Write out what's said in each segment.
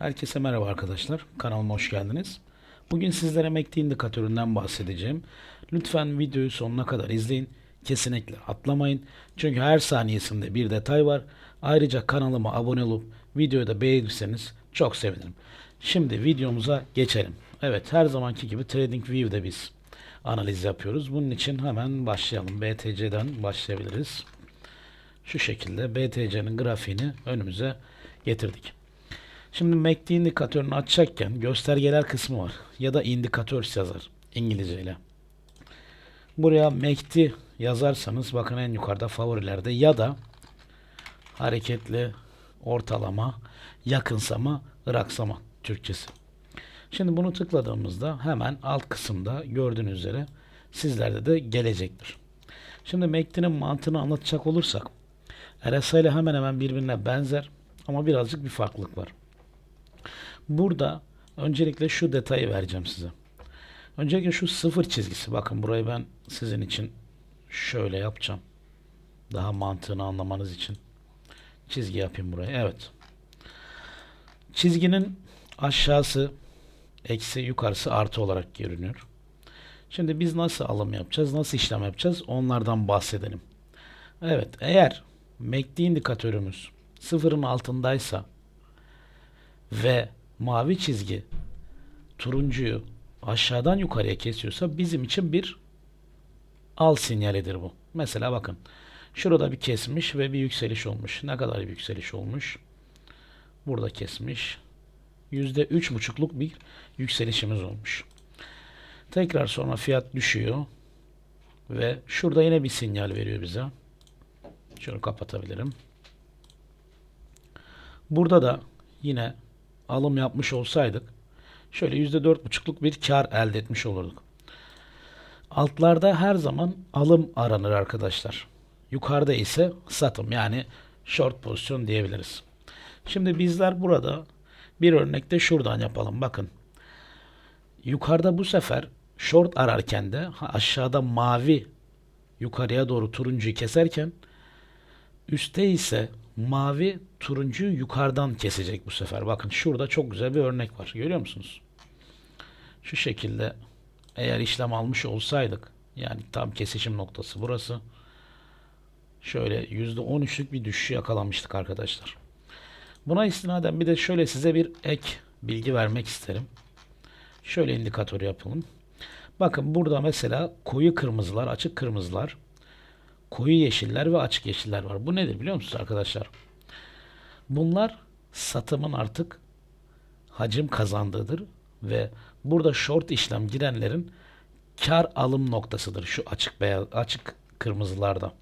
Herkese merhaba arkadaşlar. Kanalıma hoş geldiniz. Bugün sizlere MACD indikatöründen bahsedeceğim. Lütfen videoyu sonuna kadar izleyin. Kesinlikle atlamayın. Çünkü her saniyesinde bir detay var. Ayrıca kanalıma abone olup videoyu da beğenirseniz çok sevinirim. Şimdi videomuza geçelim. Evet her zamanki gibi TradingView'de biz analiz yapıyoruz. Bunun için hemen başlayalım. BTC'den başlayabiliriz. Şu şekilde BTC'nin grafiğini önümüze getirdik. Şimdi MACD indikatörünü açacakken göstergeler kısmı var. Ya da indikatör yazar İngilizceyle. Buraya MACD yazarsanız bakın en yukarıda favorilerde ya da hareketli ortalama, yakınsama, ıraksama Türkçesi. Şimdi bunu tıkladığımızda hemen alt kısımda gördüğünüz üzere sizlerde de gelecektir. Şimdi MACD'nin mantığını anlatacak olursak RSI ile hemen hemen birbirine benzer ama birazcık bir farklılık var. Burada öncelikle şu detayı vereceğim size. Öncelikle şu sıfır çizgisi. Bakın burayı ben sizin için şöyle yapacağım. Daha mantığını anlamanız için. Çizgi yapayım buraya. Evet. Çizginin aşağısı eksi yukarısı artı olarak görünüyor. Şimdi biz nasıl alım yapacağız? Nasıl işlem yapacağız? Onlardan bahsedelim. Evet. Eğer MACD indikatörümüz sıfırın altındaysa ve mavi çizgi turuncuyu aşağıdan yukarıya kesiyorsa bizim için bir al sinyalidir bu. Mesela bakın şurada bir kesmiş ve bir yükseliş olmuş. Ne kadar bir yükseliş olmuş? Burada kesmiş. Yüzde üç buçukluk bir yükselişimiz olmuş. Tekrar sonra fiyat düşüyor ve şurada yine bir sinyal veriyor bize. Şunu kapatabilirim. Burada da yine alım yapmış olsaydık şöyle %4,5'luk bir kar elde etmiş olurduk. Altlarda her zaman alım aranır arkadaşlar. Yukarıda ise satım yani short pozisyon diyebiliriz. Şimdi bizler burada bir örnekte şuradan yapalım. Bakın. Yukarıda bu sefer short ararken de aşağıda mavi yukarıya doğru turuncuyu keserken üstte ise mavi turuncuyu yukarıdan kesecek bu sefer. Bakın şurada çok güzel bir örnek var. Görüyor musunuz? Şu şekilde eğer işlem almış olsaydık yani tam kesişim noktası burası. Şöyle %13'lük bir düşüş yakalamıştık arkadaşlar. Buna istinaden bir de şöyle size bir ek bilgi vermek isterim. Şöyle indikatör yapalım. Bakın burada mesela koyu kırmızılar, açık kırmızılar, koyu yeşiller ve açık yeşiller var. Bu nedir biliyor musunuz arkadaşlar? Bunlar satımın artık hacim kazandığıdır ve burada short işlem girenlerin kar alım noktasıdır şu açık beyaz açık kırmızılarda.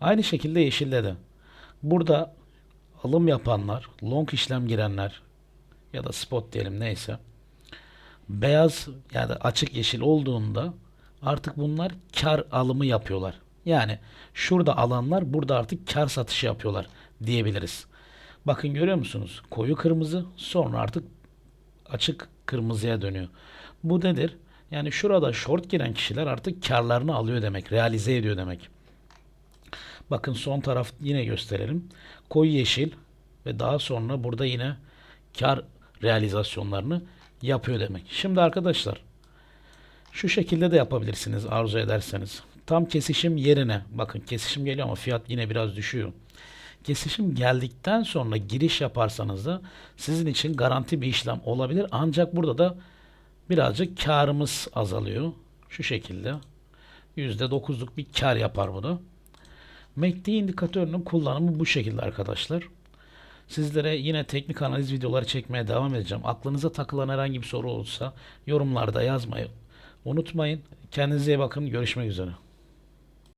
Aynı şekilde yeşilde de. Burada alım yapanlar, long işlem girenler ya da spot diyelim neyse beyaz ya da açık yeşil olduğunda artık bunlar kar alımı yapıyorlar. Yani şurada alanlar burada artık kar satışı yapıyorlar diyebiliriz. Bakın görüyor musunuz? Koyu kırmızı sonra artık açık kırmızıya dönüyor. Bu nedir? Yani şurada short giren kişiler artık karlarını alıyor demek, realize ediyor demek. Bakın son taraf yine gösterelim. Koyu yeşil ve daha sonra burada yine kar realizasyonlarını yapıyor demek. Şimdi arkadaşlar şu şekilde de yapabilirsiniz arzu ederseniz. Tam kesişim yerine bakın kesişim geliyor ama fiyat yine biraz düşüyor. Kesişim geldikten sonra giriş yaparsanız da sizin için garanti bir işlem olabilir. Ancak burada da birazcık karımız azalıyor. Şu şekilde %9'luk bir kar yapar bu da. MACD indikatörünün kullanımı bu şekilde arkadaşlar. Sizlere yine teknik analiz videoları çekmeye devam edeceğim. Aklınıza takılan herhangi bir soru olursa yorumlarda yazmayı unutmayın. Kendinize iyi bakın. Görüşmek üzere.